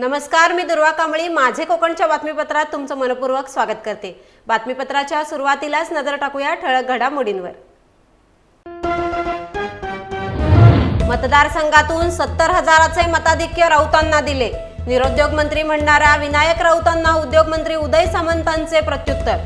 नमस्कार मी दुर्वा कांबळी. माझे कोकणच्या बातमीपत्रात तुमचं मनपूर्वक स्वागत करते. बातमीपत्राच्या सुरुवातीलाच नजर टाकूया ठळक घडामोडींवर. मतदारसंघातून सत्तर हजाराचे मताधिक्य राऊतांना दिले. निरुद्योग मंत्री म्हणणाऱ्या विनायक राऊतांना उद्योगमंत्री उदय सामंतांचे प्रत्युत्तर.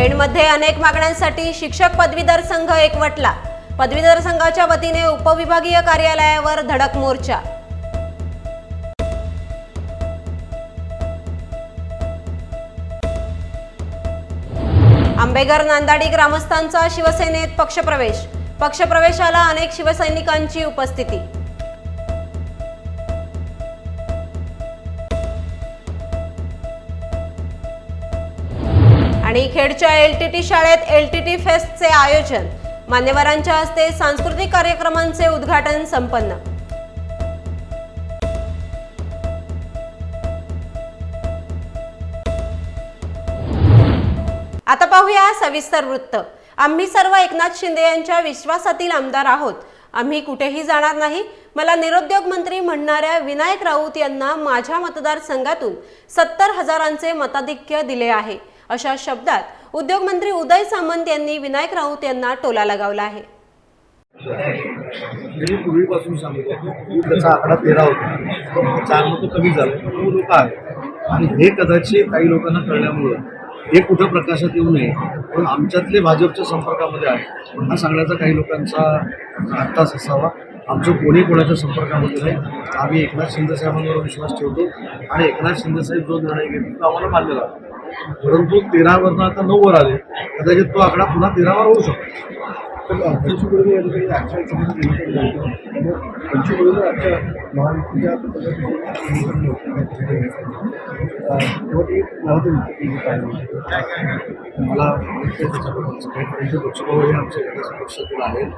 पेणमध्ये अनेक मागण्यांसाठी शिक्षक पदवीधर संघ एकवटला. पदवीधर संघाच्या वतीने उपविभागीय कार्यालयावर धडक मोर्चा. आंबेघर नांदाडी ग्रामस्थांचा शिवसेनेत पक्षप्रवेश. पक्षप्रवेशाला अनेक शिवसैनिकांची उपस्थिती. आणि खेडच्या टी शाळेत एल टी टी फेस्टचे आयोजन. मान्यवरांच्या हस्ते सांस्कृतिक कार्यक्रमांचे उद्घाटन संपन्न. आता पाहूया सविस्तर वृत्त. आम्ही सर्व एकनाथ शिंदे यांच्या विश्वासातील आमदार आहोत. आम्ही कुठेही जाणार नाही. मला निरुद्योग मंत्री म्हणणाऱ्या विनायक राऊत यांना माझ्या मतदारसंघातून सत्तर हजारांचे मताधिक्य दिले आहे. अशा शब्दात उद्योगमंत्री उदय सामंत यांनी विनायक राऊत यांना टोला लगावला आहे. मी पूर्वीपासून सांगतो त्याचा आकडा तेरा होता. चार मतं कमी झालं नऊ लोक आहे. आणि हे कदाचित काही लोकांना कळल्यामुळं हे कुठं प्रकाशात येऊ नये पण आमच्यातले भाजपच्या संपर्कामध्ये आहे हा सांगण्याचा काही लोकांचा आत्ताच असावा. आमचं कोणी कोणाच्या संपर्कामध्ये नाही. आम्ही एकनाथ शिंदे साहेबांवर विश्वास ठेवतो. आणि एकनाथ शिंदे साहेब जो निर्णय घेतो तो आम्हाला मान्य लागतो. परंतु तेरावरनं आता नऊवर आले. कदाचित तो आकडा पुन्हा तेरावर होऊ शकतो. पण पंचकुर्णी मला वाटतं हे आमच्या पक्षातील आहेत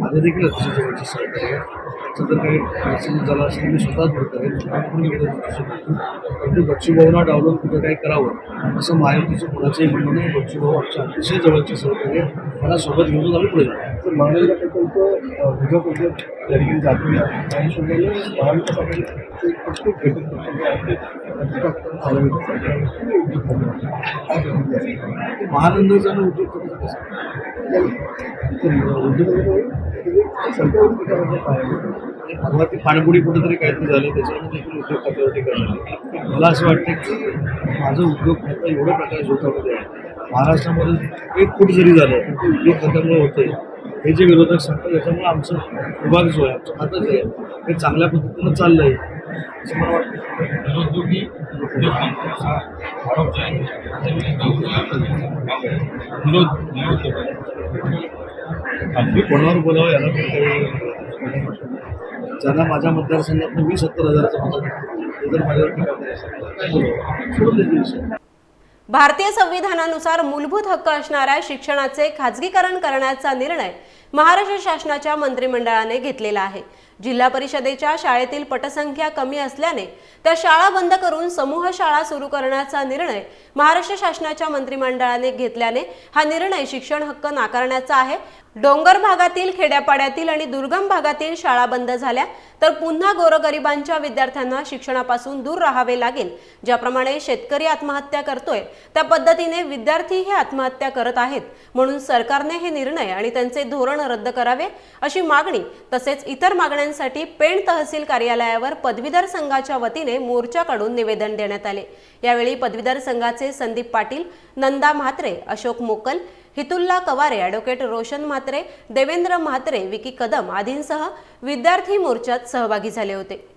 माझे देखील अतिशय जवळचे सहकारी आहे त्याचं जर काही प्रसंग झाला असेल मी स्वतःच बोलत आहे पण विरोधी बच्चूभाऊना डावलून कुठं काही करावं असं महायुतीचं कुणाचंही म्हणणं नाही बच्चूभाऊ आमच्या अतिशय जवळचे सहकारी आहे मला सोबत घेऊन आम्ही पुढे जातो तर महानगर प्रकल्प भाजप उद्योग या ठिकाणी जातो. या महानंदाचा आणि उद्योग करायचं ती पाणबुडी कुठेतरी काहीतरी झालं त्याच्यामध्ये देखील उद्योग खात्यावरती करणार मला असं वाटतं की माझं उद्योग खातं एवढ्या प्रकारे झोतामध्ये आहे. महाराष्ट्रामध्ये एक फूट जरी झालं तर ते उद्योग खात्यामुळे होते हे जे विरोधक सांगतात त्याच्यामुळे आमचं विभाग जो आहे आमचं खातं जे आहे ते चांगल्या पद्धतीनं चाललं आहे असं मला वाटतं. निरुद्योगी उद्योगांचा आरोप जे आहे विरोध विरोध मी कोणावर बोलावं याला पण काही ज्यांना माझ्या मतदारसंघात मी सत्तर हजाराचा मत ते जर माझ्यावर टीका बोलावं? सोडून देतील भारतीय संविधानानुसार मूलभूत हक्क असणाऱ्या शिक्षणाचे खाजगीकरण करण्याचा निर्णय महाराष्ट्र शासनाच्या मंत्रिमंडळाने घेतलेला आहे. जिल्हा परिषदेच्या शाळेतील पटसंख्या कमी असल्याने त्या शाळा बंद करून समूह शाळा सुरू करण्याचा निर्णय महाराष्ट्र शासनाच्या मंत्रिमंडळाने घेतल्याने हा निर्णय शिक्षण हक्क नाकारण्याचा आहे. डोंगर भागातील खेड्यापाड्यातील आणि दुर्गम भागातील शाळा बंद झाल्या तर पुन्हा गोरगरिबांच्या विद्यार्थ्यांना शिक्षणापासून दूर राहावे लागेल. ज्याप्रमाणे शेतकरी आत्महत्या करतोय त्या पद्धतीने विद्यार्थी हे आत्महत्या करत आहेत. म्हणून सरकारने हे निर्णय आणि त्यांचे धोरण रद्द करावे अशी मागणी तसेच इतर मागण्यांसाठी पेण तहसील कार्यालयावर पदवीधर संघाच्या वतीने मोर्चा काढून निवेदन देण्यात आले. यावेळी पदवीधर संघाचे संदीप पाटील नंदा म्हात्रे अशोक मोकल हितुल्ला कवारे ॲडव्होकेट रोशन म्हात्रे देवेंद्र म्हात्रे विकी कदम आदींसह विद्यार्थी मोर्चात सहभागी झाले होते.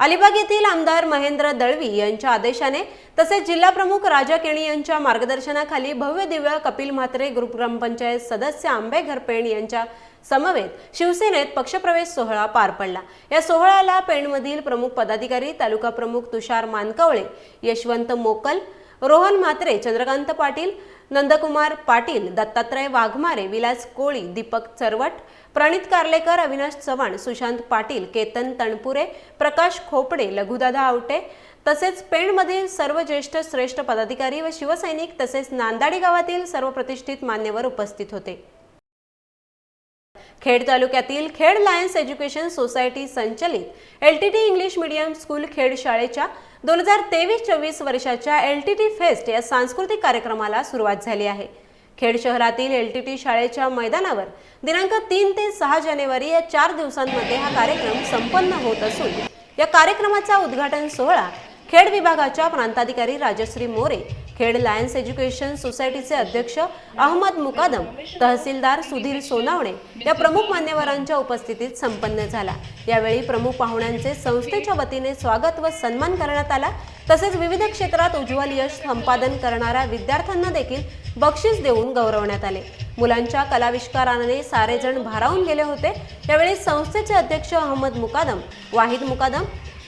अलिबाग येथील आमदार महेंद्र दळवी यांच्या आदेशाने तसेच जिल्हा प्रमुख राजा केणी यांच्या मार्गदर्शनाखाली भव्य दिव्य कपिल म्हात्रे ग्रुप ग्रामपंचायत सदस्य आंबे घरपेण यांच्या समवेत शिवसेनेत पक्षप्रवेश सोहळा पार पडला. या सोहळ्याला पेणमधील प्रमुख पदाधिकारी तालुका प्रमुख तुषार मानकवळे यशवंत मोकल रोहन म्हात्रे चंद्रकांत पाटील नंदकुमार पाटील दत्तात्रय वाघमारे विलास कोळी दीपक चरवट प्रणित कार्लेकर अविनाश चव्हाण सुशांत पाटील केतन तणपुरे प्रकाश खोपडे लघुदादा आवटे तसेच पेणमधील सर्व ज्येष्ठ श्रेष्ठ पदाधिकारी व शिवसैनिक तसेच नांदाडी गावातील सर्व प्रतिष्ठित मान्यवर उपस्थित होते. खेड तालुक्यातील खेड लायन्स एज्युकेशन सोसायटी संचलित L T T English medium school Khed शाळेच्या दोन हजार तेवीस चोवीस वर्षाच्या एल टी टी फेस्ट या सांस्कृतिक कार्यक्रमाला सुरुवात झाली आहे. खेड शहरातील एल टी टी शाळेच्या मैदानावर दिनांक तीन ते सहा जानेवारी या चार दिवसांमध्ये हा कार्यक्रम संपन्न होत असून या कार्यक्रमाचा उद्घाटन सोहळा खेड विभागाच्या प्रांताधिकारी राजश्री मोरे खेड लायन्स एज्युकेशन सोसायटीचे अध्यक्ष अहमद मुकादम तहसीलदार सुधीर सोनावणे या प्रमुख मान्यवरांच्या उपस्थितीत संपन्न झाला. यावेळी प्रमुख पाहुण्यांचे संस्थेच्या वतीने स्वागत व सन्मान करण्यात आला. तसेच विविध क्षेत्रात उज्ज्वल यश संपादन करणाऱ्या विद्यार्थ्यांना देखील बक्षीस देऊन गौरवण्यात आले. मुलांच्या कलाविष्काराने सारेजण भारावून गेले होते. यावेळी संस्थेचे अध्यक्ष अहमद मुकादम वाहिद मुकादम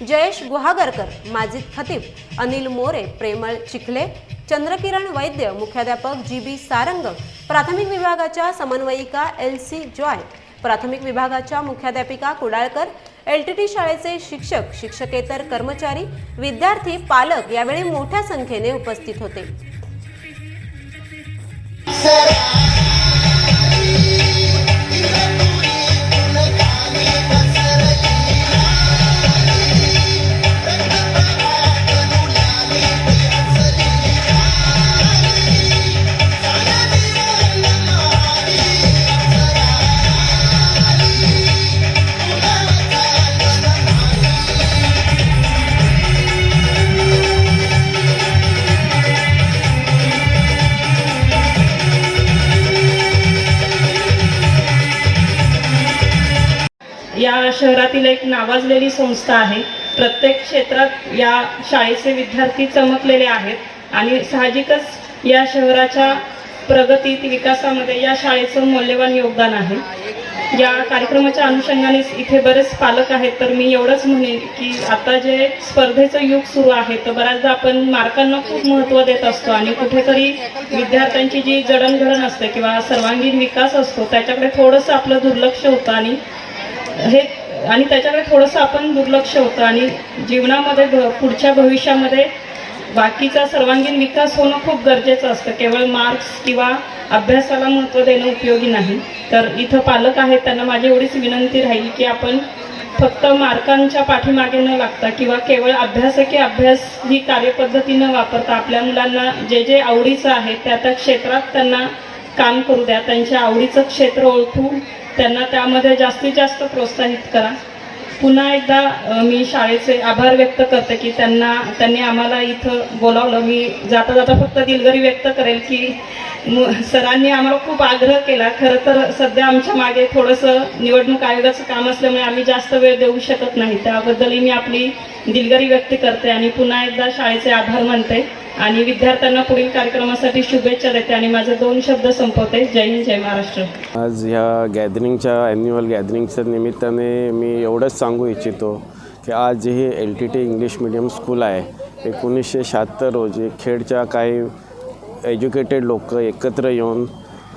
जयेश गुहागरकर माजिद खतीब अनिल मोरे प्रेमळ चिखले चंद्रकिरण वैद्य मुख्याध्यापक जी बी सारंग प्राथमिक विभागाच्या समन्वयिका एल सी जॉय प्राथमिक विभागाच्या मुख्याध्यापिका कुडाळकर एल टी टी शाळेचे शिक्षक शिक्षकेतर कर्मचारी विद्यार्थी पालक यावेळी मोठ्या संख्येने उपस्थित होते. या शहरातील एक नावाजलेली संस्था आहे. प्रत्येक क्षेत्रात या शाळेचे विद्यार्थी चमकलेले आहेत आणि साहजिकच या शहराच्या प्रगतीत विकासामध्ये या शाळेचं मौल्यवान योगदान आहे. या कार्यक्रमाच्या अनुषंगाने इथे बरेच पालक आहेत. तर मी एवढंच म्हणेन की आता जे स्पर्धेचं युग सुरू आहे तर बऱ्याचदा आपण मार्कांना खूप महत्त्व देत असतो आणि कुठेतरी विद्यार्थ्यांची जी जडणघडण असते किंवा सर्वांगीण विकास असतो त्याच्याकडे थोडंसं आपलं दुर्लक्ष होतं आणि हे आणि त्याच्याकडे थोडंसं आपण दुर्लक्ष होतं आणि जीवनामध्ये भ- पुढच्या भविष्यामध्ये बाकीचा सर्वांगीण विकास होणं खूप गरजेचं असतं. केवळ मार्क्स किंवा अभ्यासाला महत्त्व देणं उपयोगी नाही. तर इथं पालक आहेत त्यांना माझी एवढीच विनंती राहील की आपण फक्त मार्कांच्या पाठीमागे न लागता किंवा केवळ अभ्यास की अभ्यास ही कार्यपद्धती न वापरता आपल्या मुलांना जे जे आवडीचं आहे त्या त्या क्षेत्रात त्यांना काम करू द्या त्यांच्या आवडीचं क्षेत्र ओळखू त्यांना त्यामध्ये जास्तीत जास्त प्रोत्साहित करा. पुन्हा एकदा मी शाळेचे आभार व्यक्त करते की त्यांना त्यांनी आम्हाला इथं बोलावलं. मी जाता जाता फक्त दिलगरी व्यक्त करेल की सरांनी आम्हाला खूप आग्रह केला. खरं तर सध्या आमच्या मागे थोडंसं निवडणूक आयोगाचं काम असल्यामुळे आम्ही जास्त वेळ देऊ शकत नाही. त्याबद्दलही मी आपली दिलगिरी व्यक्त करते आणि पुन्हा एकदा शाळेचे आभार मानते. आणि विद्यार्थ्यांना पुढील कार्यक्रमासाठी शुभेच्छा देते आणि माझे दोन शब्द संपवते. जय हिंद जय महाराष्ट्र. आज ह्या गॅदरिंगच्या ॲन्युअल गॅदरिंगच्या निमित्ताने मी एवढंच सांगू इच्छितो की आज हे L T T English medium school आहे. एकोणीसशे शहात्तर रोजी खेडच्या काही एज्युकेटेड लोक एकत्र येऊन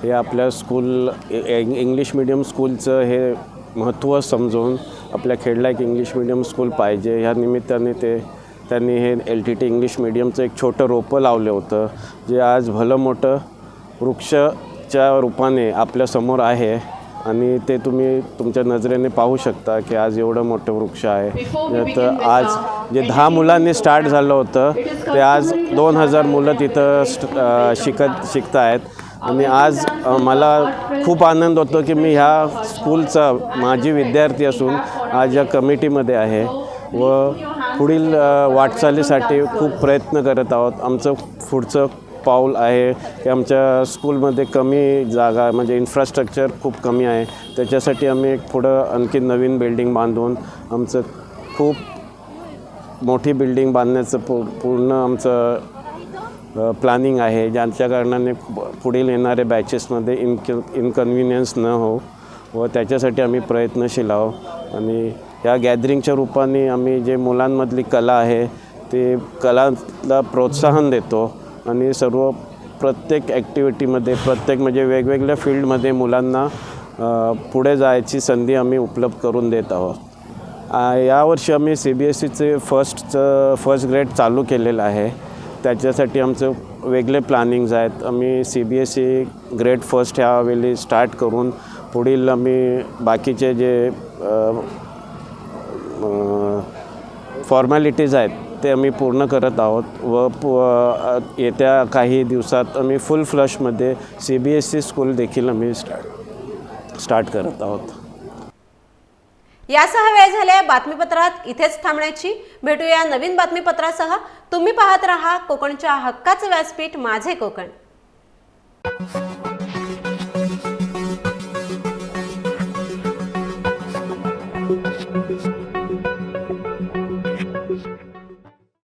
हे आपल्या स्कूल ए- इंग्लिश मिडियम स्कूलचं हे महत्त्व समजून आपल्या खेडला एक इंग्लिश मिडियम स्कूल पाहिजे. ह्या निमित्ताने ते त्यांनी हे एल टी टी इंग्लिश मिडियमचं एक छोटं रोपं लावलं होतं जे आज भलं मोठं वृक्षच्या रूपाने आपल्यासमोर आहे. आणि ते तुम्ही तुमच्या नजरेने पाहू शकता की आज एवढं मोठं वृक्ष आहे. यात आज जे दहा मुलांनी स्टार्ट झालं होतं ते आज दोन हजार मुलं तिथं शिकत शिकत आहेत आणि आज मला खूप आनंद होतो की मी ह्या स्कूलचा माझी विद्यार्थी असून आज या कमिटीमध्ये आहे. व पुढील वाटचालीसाठी खूप प्रयत्न करत आहोत. आमचं पुढचं पाऊल आहे की आमच्या स्कूलमध्ये कमी जागा म्हणजे इन्फ्रास्ट्रक्चर खूप कमी आहे. त्याच्यासाठी आम्ही एक पुढं आणखी नवीन बिल्डिंग बांधून आमचं खूप मोठी बिल्डिंग बांधण्याचं पू पूर्ण आमचं प्लॅनिंग आहे. ज्यांच्या कारणाने पुढील येणाऱ्या बॅचेसमध्ये इनक इनकन्व्हिनियन्स न हो व त्याच्यासाठी आम्ही प्रयत्नशील आहोत. आणि या गॅदरिंगच्या रूपाने आम्ही जे मुलांमधली कला आहे ते कलाला प्रोत्साहन देतो आणि सर्व प्रत्येक ॲक्टिव्हिटीमध्ये प्रत्येक म्हणजे वेगवेगळ्या फील्डमध्ये मुलांना पुढे जायची संधी आम्ही उपलब्ध करून देत आहोत. यावर्षी आम्ही सी बी एस सीचे फर्स्टचं फर्स्ट ग्रेड चालू केलेलं आहे. त्याच्यासाठी आमचं वेगळे प्लॅनिंग्ज आहेत. आम्ही C B S C grade first ह्यावेळी स्टार्ट करून पुढील आम्ही बाकीचे जे फॉर्मॅलिटीज आहेत ते आम्ही पूर्ण करत आहोत व येत्या काही दिवसात आम्ही full फ्लशमध्ये C B S E school देखील आम्ही स्टार्ट स्टार्ट करत आहोत. यासह वेळ झाल्या बातमीपत्रात इथेच थांबण्याची. भेटूया नवीन बातमीपत्रासह. तुम्ही पाहत रहा कोकणच्या हक्काचं व्यासपीठ माझे कोकण.